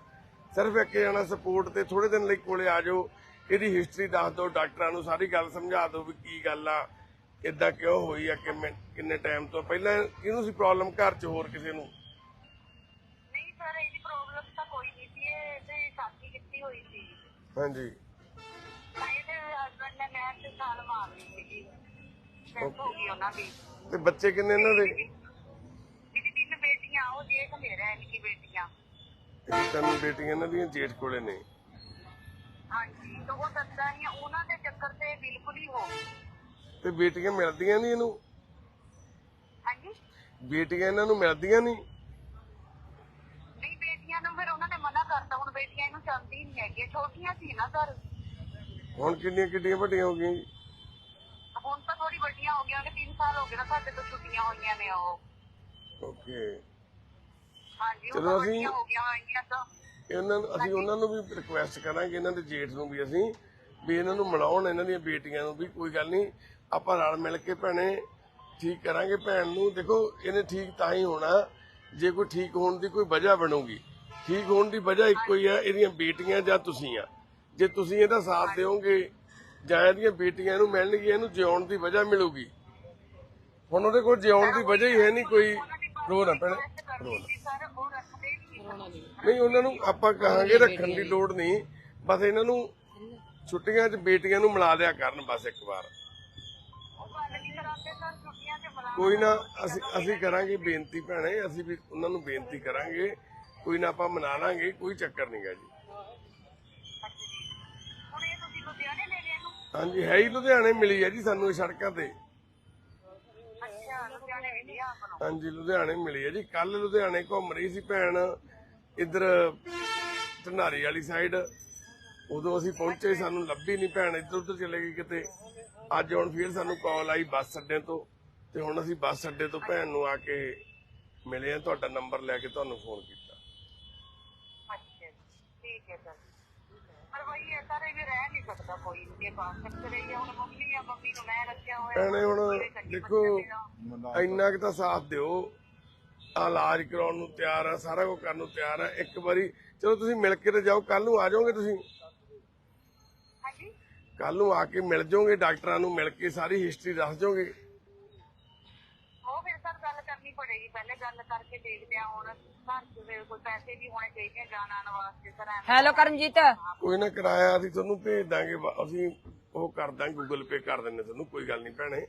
ਸਿਰਫ ਇੱਕ ਜਣਾ ਸਪੋਰਟ ਤੇ ਥੋੜੇ ਦਿਨ ਲਈ ਕੋਲੇ ਆ ਜਾਓ ਇਹਦੀ ਹਿਸਟਰੀ ਦੱਸ ਦਿਓ ਡਾਕਟਰਾਂ ਨੂੰ ਸਾਰੀ ਗੱਲ ਸਮਝਾ ਦਿਓ ਵੀ ਕੀ ਗੱਲ ਆ। ਇਦਾਂ ਕਿਉਂ ਹੋਈ ਆ ਕਿਵੇਂ ਕਿੰਨੇ ਟਾਈਮ ਤੋਂ? ਪਹਿਲਾਂ ਇਹਨੂੰ ਸੀ ਪ੍ਰੋਬਲਮ ਘਰ 'ਚ ਹੋਰ ਕਿਸੇ ਨੂੰ? ਨਹੀਂ ਸਰ ਇਹਦੀ ਪ੍ਰੋਬਲਮ ਤਾਂ ਕੋਈ ਨਹੀਂ ਸੀ। ਇਹ ਤੇ ਸ਼ਾਦੀ ਕੀਤੀ ਹਾਂਜੀ। ਤਾਂ ਇਹਦੇ ਹਸਬੰਡ ਨੇ ਨਹਿਰ ਤੇ ਛਾਲ ਮਾਰ ਲਈ ਡੈਥ ਹੋ ਗਈ ਉਹਨਾਂ ਦੀ। ਤੇ ਬੱਚੇ ਕਿੰਨੇ ਇਹਨਾਂ ਦੇ? ਇਹਦੀ ਤਿੰਨ ਬੇਟੀਆਂ ਉਹ ਜੇਠ ਮੇਰਾ ਇਨਕੀ ਬੇਟੀਆਂ। ਇਹ ਤਿੰਨ ਬੇਟੀਆਂ ਇਹਨਾਂ ਦੀਆਂ ਜੇਠ ਕੋਲੇ ਨੇ। ਹਾਂਜੀ ਤਾਂ ਉਹ ਦੱਸਦਾ ਨਹੀਂ ਉਹਨਾਂ ਦੇ ਚੱਕਰ ਤੇ ਬਿਲਕੁਲ ਹੀ ਹੋ ਗਈ। ਤੇ ਬੇਟੀਆਂ ਮਿਲਦੀਆਂ ਨਹੀਂ ਇਹਨੂੰ। ਹਾਂਜੀ? ਬੇਟੀਆਂ ਇਹਨਾਂ ਨੂੰ ਮਿਲਦੀਆਂ ਨਹੀਂ। ਨਹੀਂ ਬੇਟੀਆਂ ਨੂੰ ਫਿਰ ਉਹਨਾਂ ਨੇ ਮਨਾ ਕਰਤਾ। ਹੁਣ ਬੇਟੀਆਂ ਇਹਨੂੰ ਚਾਹੁੰਦੀ ਨਹੀਂ ਹੈਗੀਆਂ ਛੋਟੀਆਂ ਸੀ ਨਾ ਘਰ ਹੁਣ ਕਿੰਨੀਆਂ ਕਿੱਡੀਆਂ ਵੱਡੀਆਂ ਹੋ ਗਈਆਂ ਜੀ? ਹੁਣ ਤਾਂ ਥੋੜੀ ਵੱਡੀਆਂ ਹੋ ਗਈਆਂ ਕਿ 3 ਸਾਲ ਹੋ ਗਏ ਨਾ। ਸਾਡੇ ਤੋਂ ਛੁੱਟੀਆਂ ਹੋਈਆਂ ਨੇ ਉਹ। ਓਕੇ। ਹਾਂਜੀ ਉਹ ਚਲੋ ਤਾਂ ਅਸੀਂ- ਵੱਡੀਆਂ ਹੋ ਗਈਆਂ ਹੋਈਆਂ ਤਾਂ। ਇਹਨਾਂ ਨੂੰ ਅਸੀਂ ਉਹਨਾਂ ਨੂੰ ਵੀ ਰਿਕੁਐਸਟ ਕਰਾਂਗੇ ਇਹਨਾਂ ਦੇ ਜੇਠ ਨੂੰ ਵੀ ਅਸੀਂ ਵੀ ਇਹਨਾਂ ਨੂੰ ਮਿਲਾਉਣ ਇਹਨਾਂ ਦੀਆਂ ਬੇਟੀਆਂ ਨੂੰ ਵੀ। ਕੋਈ ਗੱਲ ਨਹੀਂ। ਆਪਾਂ ਰਲ ਮਿਲ ਕੇ ਭੈਣੇ ਠੀਕ ਕਰਾਂਗੇ ਭੈਣ ਨੂੰ ਦੇਖੋ ਇਹਨੇ ਠੀਕ ਤਾਂ ਹੀ ਹੋਣਾ ਜੇ ਕੋਈ ਠੀਕ ਹੋਣ ਦੀ ਕੋਈ ਵਜ੍ਹਾ ਬਣੂਗੀ। ਠੀਕ ਹੋਣ ਦੀ ਵਜ੍ਹਾ ਇੱਕੋ ਹੀ ਹੈ ਇਹਦੀਆਂ ਬੇਟੀਆਂ ਜਾਂ ਤੁਸੀਂ ਆ। ਜੇ ਤੁਸੀਂ ਇਹਦਾ ਸਾਥ ਦਿਓਗੇ ਜਾਂ ਇਹਦੀਆਂ ਬੇਟੀਆਂ ਨੂੰ ਮਿਲਣਗੀਆਂ ਇਹਨੂੰ ਜਿਉਣ ਦੀ ਵਜ੍ਹਾ ਮਿਲੂਗੀ। ਹੁਣ ਉਹਦੇ ਕੋਲ ਜਿਉਣ ਦੀ ਵਜ੍ਹਾ ਹੀ ਹੈ ਨਹੀਂ ਕੋਈ ਰੋ ਨਾ ਭੈਣੇ ਰੋ ਨਾ ਨਹੀਂ ਉਹਨਾਂ ਨੂੰ ਆਪਾਂ ਕਹਾਂਗੇ ਰੱਖਣ ਦੀ ਲੋੜ ਨਹੀਂ ਬਸ ਇਹਨਾਂ ਨੂੰ ਛੁੱਟੀਆਂ 'ਚ ਬੇਟੀਆਂ ਨੂੰ ਮਿਲਾ ਦਿਆ ਕਰਨ ਬਸ ਇੱਕ ਵਾਰ। ਕੋਈ ਨਾ ਅਸੀਂ ਅਸੀਂ ਕਰਾਂਗੇ ਬੇਨਤੀ ਭੈਣੇ ਅਸੀਂ ਵੀ ਉਹਨਾਂ ਨੂੰ ਬੇਨਤੀ ਕਰਾਂਗੇ। ਕੋਈ ਨਾ ਆਪਾਂ ਮਨਾ ਲਾਂਗੇ ਕੋਈ ਚੱਕਰ ਨਹੀਂਗਾ ਜੀ। ਹਾਂਜੀ ਹੈ ਹੀ ਲੁਧਿਆਣੇ ਮਿਲੀ ਹੈ ਜੀ ਸਾਨੂੰ ਇਹ ਸੜਕਾਂ ਤੇ। ਹਾਂਜੀ ਲੁਧਿਆਣੇ ਮਿਲੀ ਹੈ ਜੀ। ਕੱਲ ਲੁਧਿਆਣੇ ਘੁੰਮ ਰਹੀ ਸੀ ਭੈਣ ਇੱਧਰ ਢਨਾਰੀ ਵਾਲੀ ਸਾਈਡ ਉਦੋਂ ਅਸੀਂ ਪਹੁੰਚੇ ਸਾਨੂੰ ਲੱਭੀ ਨਹੀਂ ਭੈਣ ਇੱਧਰ ਉੱਧਰ ਚਲੇ ਗਈ ਕਿਤੇ। ਅੱਜ ਹੁਣ ਫਿਰ ਸਾਨੂੰ ਕਾਲ ਆਈ ਬੱਸ ਅੱਡੇ ਤੋਂ। ਤੇ ਹੁਣ ਅਸੀਂ ਬੱਸ ਅੱਡੇ ਤੋਂ ਭੈਣ ਨੂੰ ਆ ਕੇ ਮਿਲੇ ਆ ਤੁਹਾਡਾ ਨੰਬਰ ਲੈ ਕੇ ਤੁਹਾਨੂੰ ਫੋਨ ਕੀਤਾ। ਅੱਛਾ ਠੀਕ ਹੈ ਸਰ ਪਰ ਵਹੀ ਹੈ ਸਰ ਇਹ ਵੀ ਰਹਿ ਨਹੀਂ ਸਕਦਾ ਕੋਈ ਇਨਕੇ ਪਾਸ ਚੱਕਰ ਹੀ ਹੈ ਹੁਣ ਮੰਮੀ ਆ ਮੰਮੀ ਨੂੰ ਮੈਂ ਰੱਖਿਆ ਹੋਇਆ ਭੈਣੇ ਹੁਣ ਮੇਰੇ ਕੱਟੀ ਦੇਖੋ ਬੱਚਾ ਮੇਰਾ। ਇੰਨਾ ਕੁ ਤਾਂ ਸਾਥ ਦਿਓ। ਇਲਾਜ ਕਰਾਉਣ ਨੂੰ ਤਿਆਰ ਆ ਸਾਰਾ ਕੁਝ ਕਰਨ ਨੂੰ ਤਿਆਰ ਆ। ਇੱਕ ਵਾਰੀ ਚਲੋ ਤੁਸੀਂ ਮਿਲ ਕੇ ਤੇ ਜਾਓ ਕੱਲ ਨੂੰ ਆ ਜਾਓਗੇ ਤੁਸੀਂ? ਹਾਂਜੀ? ਕੱਲ ਨੂੰ ਆ ਕੇ ਮਿਲ ਜਾਓਗੇ ਡਾਕਟਰਾਂ ਨੂੰ ਮਿਲ ਕੇ ਸਾਰੀ ਹਿਸਟਰੀ ਦੱਸ ਜਾਓਗੇ? ਗੱਲ ਕਰਨੀ ਪੜੇਗੀ ਪਹਿਲੇ ਗੱਲ ਕਰਕੇ ਦੇਖਦੇ ਆ ਹੁਣ ਘਰ ਚ ਫਿਰ ਕੋਈ ਪੈਸੇ ਵੀ ਹੋਣੇ ਚਾਹੀਦੇ ਆ ਜਾਣ ਆਉਣ ਵਾਸਤੇ ਸਰ ਐਵੇਂ ਹੈਲੋ ਕਰਮਜੀਤ ਕੋਈ ਨਾ ਕਿਰਾਇਆ ਅਸੀਂ ਤੁਹਾਨੂੰ ਭੇਜ ਦਾਂਗੇ ਵਾ- ਅਸੀਂ ਉਹ ਕਰ ਦਾਂਗੇ ਗੂਗਲ ਪੇ ਕਰ ਦਿੰਨੇ ਤੁਹਾਨੂੰ ਕੋਈ ਗੱਲ ਨਹੀਂ ਭੈਣੇ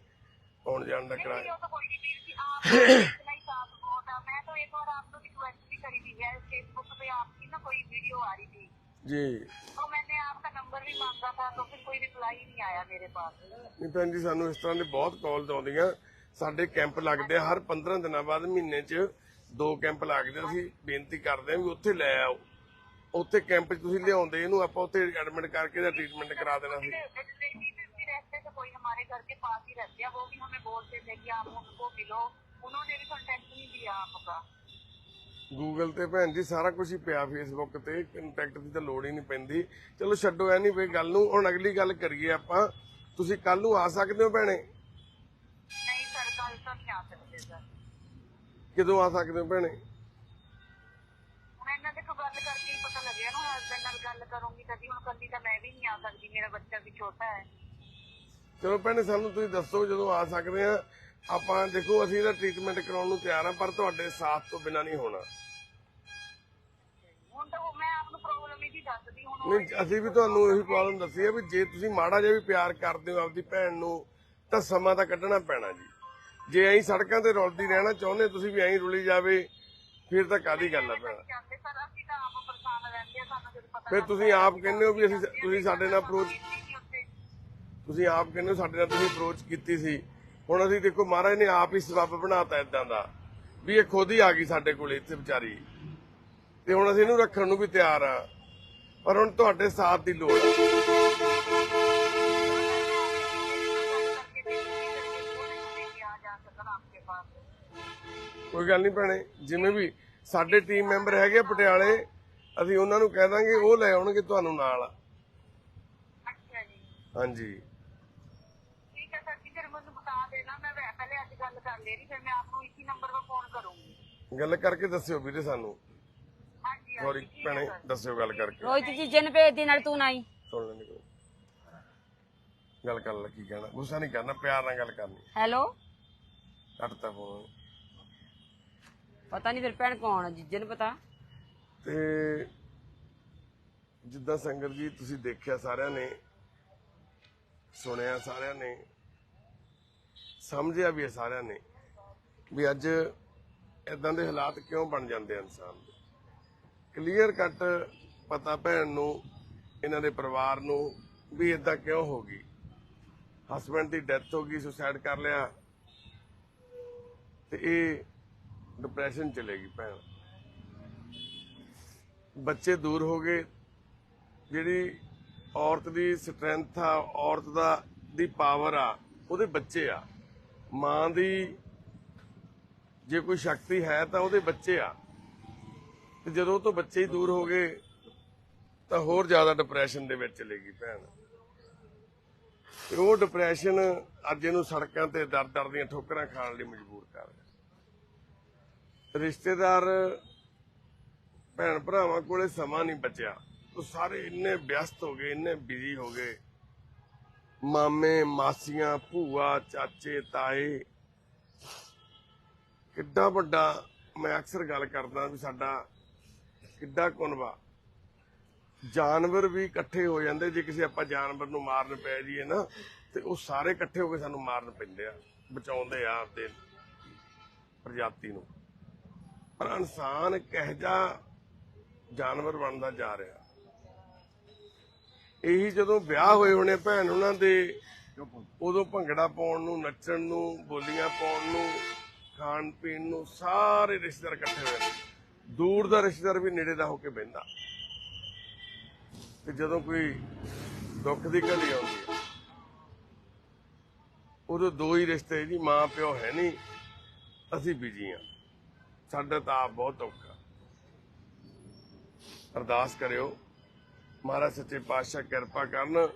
ਆਉਣ ਜਾਣ ਦਾ ਨਹੀਂ, ਕਿਰਾਇਆ ਉਹ ਤਾਂ ਕੋਈ ਨਹੀਂ ਵੀਰ ਜੀ ਆਪ इतना ही साफ बहुत है मैं तो एक बार आपको रिक्वेस्ट भी करी थी है फेसबुक पे आपकी ना कोई वीडियो आ रही थी ਜੀ तो मैंने आपका नंबर भी मांगा था तो फिर कोई रिप्लाई ही नहीं आया मेरे पास ਨਹੀਂ ਭੈਣ ਜੀ ਸਾਨੂੰ ਇਸ ਤਰ੍ਹਾਂ ਦੇ ਬਹੁਤ ਕਾਲਸ ਆਉਂਦੀਆਂ ਸਾਡੇ ਕੈਂਪ ਲੱਗਦੇ ਆ ਹਰ 15 ਦਿਨਾਂ ਬਾਅਦ ਮਹੀਨੇ 'ਚ ਦੋ ਕੈਂਪ ਲੱਗਦੇ ਆ। ਅਸੀਂ ਬੇਨਤੀ ਕਰਦੇ ਆ ਵੀ ਉੱਥੇ ਲੈ ਆਓ ਉੱਥੇ ਕੈਂਪ 'ਚ ਤੁਸੀਂ ਲਿਆਉਂਦੇ ਇਹਨੂੰ ਆਪਾਂ ਉੱਥੇ ਐਡਮਿਟ ਕਰਕੇ ਇਹਦਾ ਟ੍ਰੀਟਮੈਂਟ ਕਰਾ देना ਸੀ रिलेटिव भी रहते थे कोई हमारे घर के पास ही रहते हैं वो भी हमें बोलते थे कि आप उनको मिलो उन्होंने भी कॉन्टेक्ट नहीं दिया आपका ਗੂਗਲ ਤੇ ਭੈਣ ਜੀ ਸਾਰਾ ਕੁਝ ਹੀ ਪਿਆ ਫੇਸਬੁੱਕ ਤੇ ਕੰਟੈਕਟ ਦੀ ਤਾਂ ਲੋੜ ਹੀ ਨਹੀਂ ਪੈਂਦੀ ਚਲੋ ਛੱਡੋ ਐ ਨਹੀਂ ਵੇ ਗੱਲ ਨੂੰ ਹੁਣ ਅਗਲੀ ਗੱਲ ਕਰੀਏ ਆਪਾਂ ਤੁਸੀਂ ਕੱਲ ਨੂੰ ਆ ਸਕਦੇ ਹੋ ਭੈਣੇ नहीं ਤੋਂ ਨਹੀਂ ਆ ਸਕਦੇ ਹੋ ਭੈਣੇ? ਹੁਣ ਇਹਨਾਂ ਦੇ ਕੋ ਗੱਲ ਕਰਕੇ ਪਤਾ ਲੱਗਿਆ ਨਾ ਹਸਬੰਡ ਨਾਲ ਗੱਲ ਕਰੂੰਗੀ ਕਦੀ ਹੁਣ ਕੱਲੀ ਤਾਂ ਮੈਂ ਵੀ ਨਹੀਂ ਆ ਸਕਦੀ ਮੇਰਾ ਬੱਚਾ ਵੀ ਛੋਟਾ ਹੈ। ਚਲੋ ਭੈਣੇ ਸਾਨੂੰ ਤੁਸੀਂ ਦੱਸੋ ਜਦੋਂ ਆ ਸਕਦੇ ਆ। ਆਪਾਂ ਦੇਖੋ ਅਸੀਂ ਇਹਦਾ ਟ੍ਰੀਟਮੈਂਟ ਕਰਾਉਣ ਨੂੰ ਤਿਆਰ ਆ ਪਰ ਤੁਹਾਡੇ ਸਾਥ ਤੋਂ ਬਿਨਾ ਨਹੀਂ ਹੋਣਾ। ਹੁਣ ਤਾਂ ਮੈਂ ਆਪ ਨੂੰ ਪ੍ਰੋਬਲਮ ਇਹਦੀ ਦੱਸਦੀ ਹੁਣ ਅਸੀਂ ਵੀ ਤੁਹਾਨੂੰ ਇਹੀ ਪ੍ਰੋਬਲਮ ਦੱਸੀ ਹੈ ਵੀ ਜੇ ਤੁਸੀਂ ਮਾੜਾ ਜਿਹਾ ਵੀ ਪਿਆਰ ਕਰਦੇ ਹੋ ਆਪਦੀ ਭੈਣ ਨੂੰ ਤਾਂ ਸਮਾਂ ਤਾਂ ਕੱਢਣਾ ਪੈਣਾ ਜੇ ਐਂ ਸੜਕਾਂ ਤੇ ਰੁਲਦੀ ਰਹਿਣਾ ਚਾਹੁੰਦੇ, ਤੁਸੀਂ ਵੀ ਐਂ ਰੁਲੀ ਜਾਵੇ, ਫਿਰ ਤਾਂ ਕਾਦੀ ਗੱਲ ਆ ਭੈਣਾ? ਜਾਂਦੇ ਸਰ ਅਸੀਂ ਤਾਂ ਆਪ ਪਰੇਸ਼ਾਨ ਰਹਿੰਦੇ ਆ ਸਾਨੂੰ ਜਦੋਂ ਪਤਾ ਫਿਰ ਤੁਸੀਂ ਆਪ ਕਹਿੰਦੇ ਹੋ ਵੀ ਅਸੀਂ ਤੁਸੀਂ ਸਾਡੇ ਨਾਲ ਅਪਰੋਚ ਨਹੀਂ ਉੱਤੇ ਤੁਸੀਂ ਆਪ ਕਹਿੰਦੇ ਹੋ ਸਾਡੇ ਨਾਲ ਤੁਸੀਂ ਅਪਰੋਚ ਕੀਤੀ ਸੀ। ਹੁਣ ਅਸੀਂ ਦੇਖੋ, ਮਹਾਰਾਜ ਨੇ ਆਪ ਹੀ ਸਬੱਬ ਬਣਾਤਾ ਇਦਾਂ ਦਾ, ਵੀ ਇਹ ਖੁਦ ਹੀ ਆ ਗਈ ਸਾਡੇ ਕੋਲ ਇੱਥੇ ਵਿਚਾਰੀ। ਤੇ ਹੁਣ ਅਸੀਂ ਇਹਨੂੰ ਰੱਖਣ ਨੂੰ ਵੀ ਤਿਆਰ ਆ। ਪਰ ਹੁਣ ਤੁਹਾਡੇ ਸਾਥ ਦੀ ਲੋੜ ਆ। ਕੋਈ ਗੱਲ ਨਹੀਂ ਭੈਣੇ ਜਿਵੇਂ ਵੀ ਸਾਡੇ ਟੀਮ ਮੈਂਬਰ ਹੈਗੇ ਪਟਿਆਲੇ ਅਸੀਂ ਉਹਨਾਂ ਨੂੰ ਕਹਿ ਦਾਂਗੇ ਉਹ ਲੈ ਆਉਣਗੇ ਤੁਹਾਨੂੰ ਨਾਲ। ਅੱਛਾ ਜੀ। ਹਾਂਜੀ। ਠੀਕ ਹੈ ਸਰ ਜੀ ਫਿਰ ਮੈਨੂੰ ਬਤਾ ਦੇਣਾ ਮੈਂ ਵੈ- ਪਹਿਲੇ ਅੱਜ ਗੱਲ ਕਰ ਲੈ ਰਹੀ ਫਿਰ ਮੈਂ ਆਪ ਨੂੰ ਇसी ਨੰਬਰ 'ਤੇ ਫੋਨ ਕਰੂੰਗੀ। ਗੱਲ ਕਰਕੇ ਦੱਸਿਓ ਵੀਰੇ ਸਾਨੂੰ। ਹਾਂਜੀ ਸੌਰੀ ਹਾਂਜੀ ਹੈ ਭੈਣੇ ਸਰ। ਦੱਸਿਓ ਗੱਲ ਕਰਕੇ। ਰੋਹਿਤ ਜੀ ਜਨ ਭੇਜਦੀ ਨਾਲ ਤੂੰ ਨਹੀਂ ਸੁਣ ਲੈਣੀ ਕੋਈ ਗੱਲ। ਕਰ ਲੈ ਕੀ ਕਹਿਣਾ। ਗੁੱਸਾ ਨਹੀਂ ਕਰਨਾ ਪਿਆਰ ਨਾਲ ਗੱਲ ਕਰਨੀ। ਹੈਲੋ। ਕੱਟਤਾ ਫੋਨ ਪਤਾ ਨਹੀਂ ਫਿਰ ਭੈਣ ਕੌਣ ਆ, ਜੀਜੇ ਨੂੰ ਪਤਾ। ਤੇ ਜਿੱਦਾਂ ਸੰਗਤ ਜੀ ਤੁਸੀਂ ਦੇਖਿਆ ਸਾਰਿਆਂ ਨੇ, ਸੁਣਿਆ ਸਾਰਿਆਂ ਨੇ, ਸਮਝਿਆ ਵੀ ਹੈ ਸਾਰਿਆਂ ਨੇ ਵੀ ਅੱਜ ਇਦਾਂ ਦੇ ਹਾਲਾਤ ਕਿਉਂ ਬਣ ਜਾਂਦੇ ਆ ਇਨਸਾਨ ਦੇ। ਕਲੀਅਰ ਕੱਟ ਪਤਾ ਭੈਣ ਨੂੰ, ਇਹਨਾਂ ਦੇ ਪਰਿਵਾਰ ਨੂੰ ਵੀ ਇਦਾਂ ਕਿਉਂ ਹੋ ਗਈ। ਹਸਬੰਡ ਦੀ ਡੈਥ ਹੋ ਗਈ ਸੁਸਾਈਡ ਕਰ ਲਿਆ। ਤੇ ਇਹ ਡਿਪਰੈਸ਼ਨ ਚਲੇਗੀ ਭੈਣ। ਬੱਚੇ ਦੂਰ ਹੋ ਗਏ। ਜਿਹੜੀ ਔਰਤ ਦੀ ਸਟਰੈਂਥ ਆ, ਔਰਤ ਦਾ, ਦੀ ਪਾਵਰ ਆ, ਉਹਦੇ ਬੱਚੇ ਆ। ਮਾਂ ਦੀ ਜੇ ਕੋਈ ਸ਼ਕਤੀ ਹੈ ਤਾਂ ਉਹਦੇ ਬੱਚੇ ਆ। ਤੇ ਜਦੋਂ ਤੋਂ ਬੱਚੇ ਹੀ ਦੂਰ ਹੋ ਗਏ, ਤਾਂ ਹੋਰ ਜ਼ਿਆਦਾ ਡਿਪਰੈਸ਼ਨ ਦੇ ਵਿੱਚ ਚਲੇ ਚਲੇਗੀ ਭੈਣ। ਤੇ ਉਹ ਡਿਪਰੈਸ਼ਨ ਅੱਜ ਇਹਨੂੰ ਸੜਕਾਂ ਤੇ ਦਰ ਦਰ ਦੀਆਂ ਠੋਕਰਾਂ ਖਾਣ ਲਈ ਮਜਬੂਰ ਕਰ ਰਿਹਾ ਰਿਸ਼ਤੇਦਾਰ ਭੈਣ ਭਰਾਵਾਂ ਕੋਲੇ ਸਮਾਂ ਨਹੀਂ ਬਚਿਆ। ਉਹ ਸਾਰੇ ਇੰਨੇ ਵਿਅਸਤ ਹੋ ਗਏ, ਇੰਨੇ ਬਿਜ਼ੀ ਹੋ ਗਏ। ਮਾਮੇ, ਮਾਸੀਆਂ, ਭੂਆ, ਚਾਚੇ, ਤਾਏ, ਕਿੱਡਾ ਵੱਡਾ ਮੈਂ ਅਕਸਰ ਗੱਲ ਕਰਦਾ ਵੀ ਸਾਡਾ ਕਿੱਡਾ ਕੁਨਬਾ ਜਾਨਵਰ ਵੀ ਇਕੱਠੇ ਹੋ ਜਾਂਦੇ, ਜੇ ਕਿਸੇ ਆਪਾਂ ਜਾਨਵਰ ਨੂੰ ਮਾਰਨ ਪੈ ਜਾਈਏ ਨਾ, ਤੇ ਉਹ ਸਾਰੇ ਇਕੱਠੇ ਹੋ ਕੇ ਸਾਨੂੰ ਮਾਰਨ ਪੈਂਦੇ ਆ, ਬਚਾਉਂਦੇ ਆ ਆਪਦੇ ਪ੍ਰਜਾਤੀ ਨੂੰ। ਪਰ ਇਨਸਾਨ ਇੱਕ ਇਹੋ ਜਾਨਵਰ ਬਣਦਾ ਜਾ ਰਿਹਾ। ਇਹੀ ਜਦੋਂ ਵਿਆਹ ਹੋਏ ਹੋਣੇ ਭੈਣ ਉਹਨਾਂ ਦੇ, ਉਦੋਂ ਭੰਗੜਾ ਪਾਉਣ ਨੂੰ, ਨੱਚਣ ਨੂੰ, ਬੋਲੀਆਂ ਪਾਉਣ ਨੂੰ, ਖਾਣ ਪੀਣ ਨੂੰ ਸਾਰੇ ਰਿਸ਼ਤੇਦਾਰ ਇਕੱਠੇ ਹੋਏ ਦੂਰ ਦਾ ਰਿਸ਼ਤੇਦਾਰ ਵੀ ਨੇੜੇ ਦਾ ਹੋ ਕੇ ਬਹਿੰਦਾ। ਤੇ ਜਦੋਂ ਕੋਈ ਦੁੱਖ ਦੀ ਘੜੀ ਆਉਂਦੀ ਹੈ, ਉਦੋਂ ਦੋ ਹੀ ਰਿਸ਼ਤੇ ਜੀ ਮਾਂ ਪਿਓ ਹੈ ਨਹੀਂ, ਅਸੀਂ ਬਿਜ਼ੀ ਆ ਸਾਡਾ ਤਾਂ ਆਪ ਬਹੁਤ ਔਖਾ ਅਰਦਾਸ ਕਰਿਓ, ਮਹਾਰਾਜ ਸੱਚੇ ਪਾਤਸ਼ਾਹ ਕਿਰਪਾ ਕਰਨ,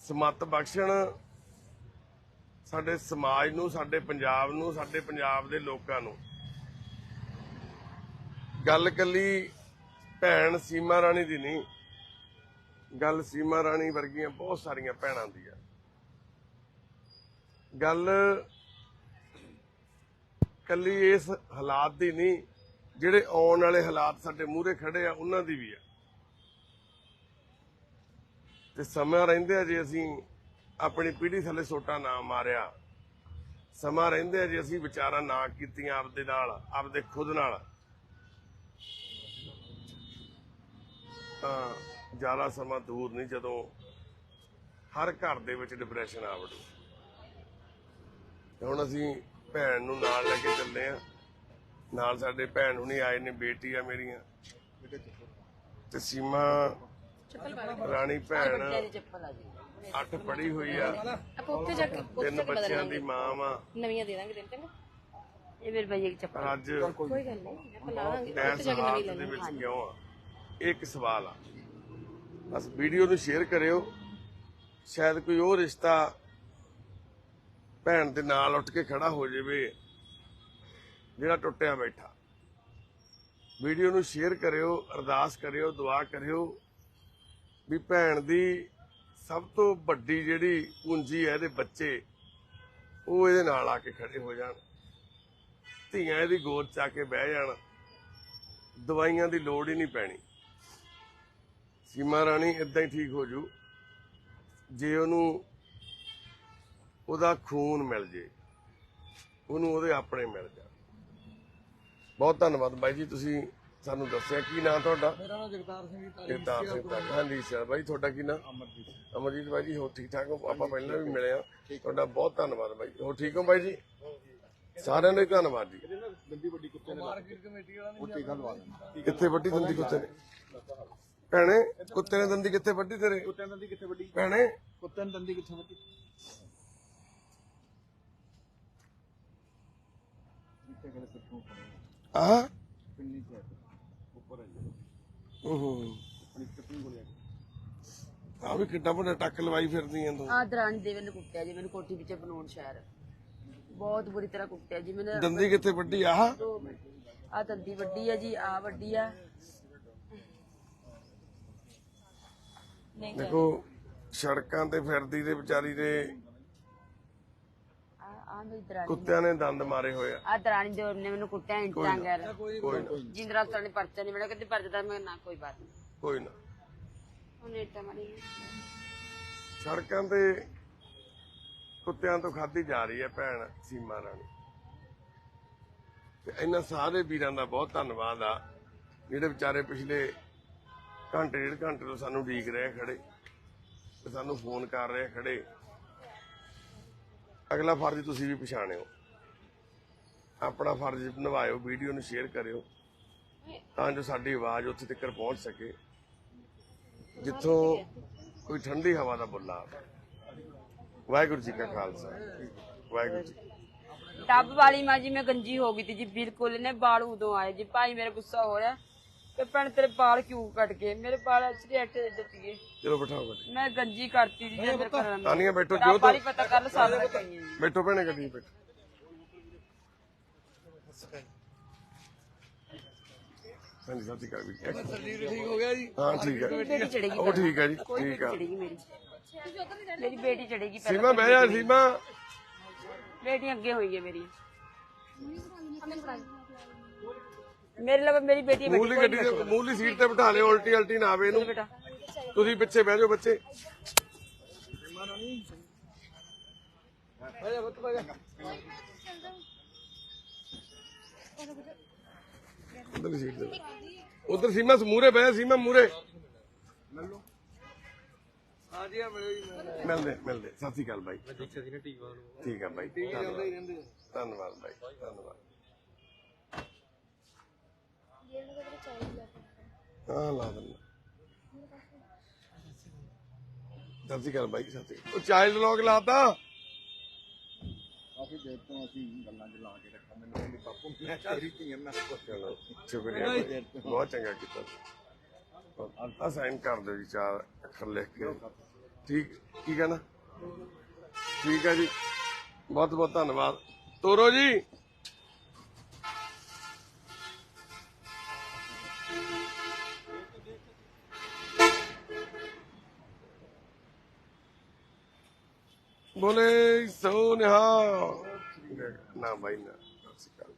ਸਮਤ ਬਖਸ਼ਣ। ਸਾਡੇ ਸਮਾਜ ਨੂੰ, ਸਾਡੇ ਪੰਜਾਬ ਨੂੰ, ਸਾਡੇ ਪੰਜਾਬ ਦੇ ਲੋਕਾਂ ਨੂੰ। ਗੱਲ ਕੱਲੀ ਭੈਣ ਸੀਮਾ ਰਾਣੀ ਦੀ ਨਹੀਂ, ਗੱਲ ਸੀਮਾ ਰਾਣੀ ਵਰਗੀਆਂ ਬਹੁਤ ਸਾਰੀਆਂ ਭੈਣਾਂ ਦੀ ਆ ਗੱਲ ਕੱਲੀ ਇਸ ਹਾਲਾਤ ਦੀ ਨਹੀਂ, ਜਿਹੜੇ ਆਉਣ ਵਾਲੇ ਹਾਲਾਤ ਸਾਡੇ ਮੂਹਰੇ ਖੜੇ ਆ, ਉਹਨਾਂ ਦੀ ਵੀ ਆ। ਤੇ ਸਮਾਂ ਰਹਿੰਦੇ ਆ ਜੇ ਅਸੀਂ ਆਪਣੀ ਪੀੜ੍ਹੀ ਥੱਲੇ ਸੋਟਾ ਨਾ ਮਾਰਿਆ। ਸਮਾਂ ਰਹਿੰਦੇ ਆ ਜੇ ਅਸੀਂ ਵਿਚਾਰਾਂ ਨਾ ਕੀਤੀਆਂ ਆਪਦੇ ਨਾਲ, ਆਪਦੇ ਖੁਦ ਨਾਲ। ਤਾਂ ਜ਼ਿਆਦਾ ਸਮਾਂ ਦੂਰ ਨਹੀਂ, ਜਦੋਂ ਹਰ ਘਰ ਦੇ ਵਿੱਚ ਡਿਪਰੈਸ਼ਨ ਆ ਵੜੂ। ਹੁਣ ਅਸੀਂ ਭੈਣ ਨੂੰ ਨਾਲ ਲੈ ਕੇ ਚੱਲੇ ਆ। ਨਾਲ ਸਾਡੇ ਭੈਣ ਹੁਣੀ ਆਏ ਨੇ ਬੇਟੀ ਆ ਮੇਰੀਆਂ। ਤੇ ਸੀਮਾ ਰਾਣੀ ਭੈਣ ਅੱਠ ਪੜੀ ਹੋਈ ਆ। ਆਪਾਂ ਉੱਥੇ ਜਾ ਕੇ ਉੱਥੇ ਤਿੰਨ ਬੱਚਿਆਂ ਦੀ ਮਾਂ ਵਾ। ਨਵੀਆਂ ਦੇ ਦਾਂਗੇ ਦਿਨ ਚੰਗਾ ਇਹ ਮੇਰੇ ਭਾਈ ਦੀ ਚੱਪਲ ਅੱਜ ਕੋਈ ਗੱਲ ਨਹੀਂ ਦਾਂਗੇ। ਉੱਥੇ ਜਾ ਕੇ ਨਵੀਂ ਲੈ ਲਾਂਗੇ ਕਿਉਂ ਆ। ਇੱਕ ਸਵਾਲ ਆ। ਬਸ ਵੀਡੀਓ ਨੂੰ ਸ਼ੇਅਰ ਕਰਿਓ। ਸ਼ਾਇਦ ਕੋਈ ਉਹ ਰਿਸ਼ਤਾ ਭੈਣ ਦੇ ਨਾਲ ਉੱਠ ਕੇ ਖੜਾ ਹੋ ਜਾਵੇ, ਜਿਹੜਾ ਟੁੱਟਿਆ ਬੈਠਾ। ਵੀਡੀਓ ਨੂੰ ਸ਼ੇਅਰ ਕਰਿਓ, ਅਰਦਾਸ ਕਰਿਓ, ਦੁਆ ਕਰਿਓ ਵੀ ਭੈਣ ਦੀ ਸਭ ਤੋਂ ਵੱਡੀ ਜਿਹੜੀ ਪੂੰਜੀ ਹੈ ਇਹਦੇ ਬੱਚੇ, ਉਹ ਇਹਦੇ ਨਾਲ ਆ ਕੇ ਖੜੇ ਹੋ ਜਾਣ। ਧੀਆਂ ਇਹਦੀ ਗੋਦ ਚ ਆ ਕੇ ਬਹਿ ਜਾਣ। ਦਵਾਈਆਂ ਦੀ ਲੋੜ ਹੀ ਨਹੀਂ ਪੈਣੀ। ਸੀਮਾ ਰਾਣੀ ਇਦਾਂ ਹੀ ਠੀਕ ਹੋ ਜੂ। ਜੇ ਉਹਨੂੰ ਉਹਦਾ ਖੂਨ ਮਿਲ ਜੇ ਉਹਨੂੰ ਉਹਦੇ ਆਪਣੇ ਮਿਲ ਜਾ ਬਹੁਤ ਧੰਨਵਾਦ ਬਾਈ ਜੀ ਤੁਸੀਂ ਸਾਨੂੰ ਦੱਸਿਆ। ਕੀ ਨਾਂ ਤੁਹਾਡਾ? ਮੇਰਾ ਨਾਮ ਜਗਤਾਰ ਸਿੰਘ ਜੀ ਜਗਤਾਰ ਸਿੰਘ ਤੱਕ ਹਾਂਜੀ ਸਰ ਬਾਈ ਤੁਹਾਡਾ ਕੀ ਨਾਂ? ਅਮਰਜੀਤ ਅਮਰਜੀਤ ਬਾਈ ਜੀ ਹੋ ਠੀਕ ਠਾਕ ਹੋ? ਆਪਾਂ ਪਹਿਲਾਂ ਵੀ ਮਿਲੇ ਆ ਤੁਹਾਡਾ ਬਹੁਤ ਧੰਨਵਾਦ ਬਾਈ ਹੋ ਠੀਕ ਹੋ ਬਾਈ ਜੀ? ਸਾਰਿਆਂ ਨੂੰ ਧੰਨਵਾਦ ਜੀ। ਦੰਦੀ ਵੱਡੀ ਕੁੱਤੇ ਨੇ ਮਾਰਕੀਟ ਕਮੇਟੀ ਵਾਲਾ ਨਹੀਂ ਟੀਕਾ ਲਵਾ ਦਿੰਦਾ ਕਿੱਥੇ ਵੱਡੀ ਦੰਦੀ ਕੁੱਤੇ ਨੇ? ਭੈਣੇ ਕੁੱਤੇ ਨੇ ਦੰਦੀ ਕਿੱਥੇ ਵੱਡੀ ਤੇਰੇ? ਕੁੱਤੇ ਦੰਦੀ ਕਿੱਥੇ ਵੱਡੀ ਭੈਣੇ। ਕੁੱਤੇ ਨੇ ਦੰਦੀ ਕਿੱਥੇ ਵੱਡੀ ਇੱਥੇ ਕਿਹੜੇ ਸਿੱਖੋਂ ਆ ਪਿੰਨੀ ਚ ਉੱਪਰ ਹੈ ਜੀ। ਹੂੰ ਆਪਣੀ ਟਿੱਪਣੀ ਕੋਲ ਆ ਆ ਵੀ ਕਿੱਡਾ ਵੱਡਾ ਟੱਕ ਲਵਾਈ ਫਿਰਦੀ ਆਂ ਤੂੰ। ਆ ਦਰਾਣੀ ਦੇ ਮੈਨੂੰ ਕੁੱਟਿਆ ਜੀ ਮੈਨੂੰ ਕੋਠੀ ਵਿੱਚ ਬਣਾਉਣ ਸ਼ਹਿਰ। ਬਹੁਤ ਬੁਰੀ ਤਰ੍ਹਾਂ ਕੁੱਟਿਆ ਜੀ ਮੈਨੂੰ ਦੰਦੀ ਕਿੱਥੇ ਵੱਡੀ ਆਹ। ਆ ਦੰਦੀ ਵੱਡੀ ਆ ਜੀ ਆ ਵੱਡੀ ਆ। ਦੇਖੋ ਸੜਕਾਂ ਤੇ ਫਿਰਦੀ ਦੇ ਵਿਚਾਰੀ ਦੇ ਆ ਆ ਮੇਰੀ ਦਰਾਣੀ ਕੁੱਤਿਆਂ ਨੇ ਦੰਦ ਮਾਰੇ ਹੋਏ ਆ। ਆ ਦਰਾਣੀ ਦੇ ਨੇ ਮੈਨੂੰ ਕੁੱਟਿਆ ਇੰਟਾਂ ਗੈਰ ਕੋਈ ਨਾ। ਜਿੰਦਰਾ ਸਾਲੇ ਪਰਚਾ ਨਹੀਂ ਮੇਰਾ ਕਹਿੰਦੇ ਪਰਚਾ ਮੈਂ ਨਾ ਕੋਈ ਬਾਤ ਨਹੀਂ। ਕੋਈ ਨਾ। ਹੁਣ ਨੇਟਾ ਮਾਰੀ ਸੜਕਾਂ ਤੇ ਕੁੱਤਿਆਂ ਤੋਂ ਖਾਧੀ ਜਾ ਰਹੀ ਹੈ ਭੈਣ ਸੀਮਾ ਰਾਣੀ। ਤੇ ਇਹਨਾਂ ਸਾਰੇ ਵੀਰਾਂ ਦਾ ਬਹੁਤ ਧੰਨਵਾਦ ਆ ਜਿਹੜੇ ਵਿਚਾਰੇ ਪਿਛਲੇ ਘੰਟੇ ਡੇਢ ਘੰਟੇ ਤੋਂ ਸਾਨੂੰ ਉਡੀਕ ਰਹੇ ਖੜੇ ਤੇ ਸਾਨੂੰ ਫੋਨ ਕਰ ਰਹੇ ਖੜੇ। ਅਗਲਾ ਫਰਜ਼ ਤੁਸੀਂ ਵੀ ਪਛਾਣਿਓ। ਆਪਣਾ ਫਰਜ਼ ਨਿਭਾਇਓ, ਵੀਡੀਓ ਨੂੰ ਸ਼ੇਅਰ ਕਰਿਓ, ਤਾਂ ਜੋ ਸਾਡੀ ਆਵਾਜ਼ ਉੱਥੇ ਤੱਕ ਪਹੁੰਚ ਸਕੇ। ਜਿੱਥੋਂ ਕੋਈ ਠੰਡੀ ਹਵਾ ਦਾ ਬੁੱਲਾ ਆਵੇ। ਵਾਹਿਗੁਰੂ ਜੀ ਕਾ ਖਾਲਸਾ। ਵਾਹਿਗੁਰੂ ਜੀ ਕੀ ਟੱਬ ਵਾਲੀ ਮਾਂ ਜੀ, ਮੈਂ ਗੰਜੀ ਹੋ ਗਈ ਤੀ ਜੀ, ਬਿਲਕੁਲ ਇਹਨੇ ਬਾਲ ਉਦੋਂ ਆਏ ਜੀ। ਭਾਈ, ਮੇਰਾ ਗੁੱਸਾ ਹੋ ਰਿਹਾ। ਤੇ ਭੈਣ ਤੇਰੇ ਬਾਲ ਕਿਉਂ ਕੱਟ ਗਏ? ਮੇਰੇ ਬਾਲ ਐਕਚੁਅਲੀ ਐਟੇ ਦਿੱਤੀਏ ਚਲੋ ਬਿਠਾਓ ਗੱਡੀ। ਮੈਂ ਗੰਜੀ ਕਰਤੀ ਜੀ ਅੰਦਰ ਕਰਨ ਤਾਨੀਆਂ ਬੈਠੋ ਦਾ ਜੋ ਬਾਰੀ ਪਤਾ ਕੱਲ ਸਾਲ ਤੱਕ ਆਈ ਹੈ ਜੀ ਬੈਠੋ ਭੈਣੇ ਗੱਡੀ 'ਚ ਬੈਠੋ। ਹਾਂਜੀ ਸਤਿ ਸ਼੍ਰੀ ਅਕਾਲ ਵੀ ਠੀਕ ਹੋ ਗਿਆ ਜੀ? ਹਾਂ ਠੀਕ ਹੈ। ਬੇਟੀ ਚੜੇਗੀ ਉਹ ਠੀਕ ਹੈ ਜੀ ਠੀਕ ਆ। ਚੜੇਗੀ ਮੇਰੀ। ਮੇਰੀ ਬੇਟੀ ਚੜੇਗੀ ਪਹਿਲਾਂ ਸੀਮਾ ਬਹਿ ਜਾ ਸੀਮਾ। ਬੇਟੀ ਅੱਗੇ ਹੋਈ ਹੈ ਮੇਰੀ। ਮੇਰੇ ਲਈ ਮੇਰੀ ਬੇਟੀ ਬੈਠੀ ਮੂਲੀ ਗੱਡੀ ਦੇ ਮੂਲੀ ਸੀਟ ਤੇ ਬਿਠਾ ਲਿਓ ਉਲਟੀ ਉਲਟੀ ਨਾ ਆਵੇ ਇਹਨੂੰ। ਬੇਟਾ। ਤੁਸੀਂ ਪਿੱਛੇ ਬਹਿ ਜਾਓ ਬੱਚੇ। ਉਧਰ ਸੀਟ ਤੇ ਉਧਰ ਸੀਮਾ ਮੂਰੇ ਬਹਿ ਸੀਮਾ ਮੂਰੇ। ਮਿਲਦੇ ਮਿਲਦੇ। ਸਤਿ ਸ਼੍ਰੀ ਅਕਾਲ ਬਾਈ। ਠੀਕ ਆ ਬਾਈ। ਧੰਨਵਾਦ ਬਾਈ ਧੰਨਵਾਦ। ਹਾਂ। ਲਾ ਦਿੰਦਾ ਸਤਿ ਸ਼੍ਰੀ ਅਕਾਲ ਬਾਈ ਸਤਿ ਸ਼੍ਰੀ ਅਕਾਲ ਉਹ ਚਾਈਲਡ ਲੌਗ ਲਾਤਾ। ਕਾਫੀ ਦੇਰ ਤੋਂ ਅਸੀਂ ਗੱਲਾਂ ਚ ਲਾ ਕੇ ਰੱਖਾਂ ਮੈਨੂੰ ਕਹਿੰਦੀ ਬਾਪੂ ਮੈਂ ਤੇਰੀ ਧੀਆਂ ਮੈਂ ਚਲੋ ਸ਼ੁਕਰੀਆ ਬਾਈ। ਬਹੁਤ ਚੰਗਾ ਕੀਤਾ ਆ ਸਾਈਨ ਕਰ ਦਿਓ ਜੀ ਚਾਰ ਅੱਖਰ ਲਿਖ ਕੇ। ਠੀਕ ਕੀ ਕਹਿਣਾ? ਠੀਕ ਹੈ ਜੀ। ਬਹੁਤ ਬਹੁਤ ਧੰਨਵਾਦ। ਤੋਰੋ ਜੀ। ਬੋਲੇ ਸੋ ਨਿਹਾਲ ਨਾ ਭਾਈ ਨਾ। ਸਤਿ ਸ਼੍ਰੀ ਅਕਾਲ।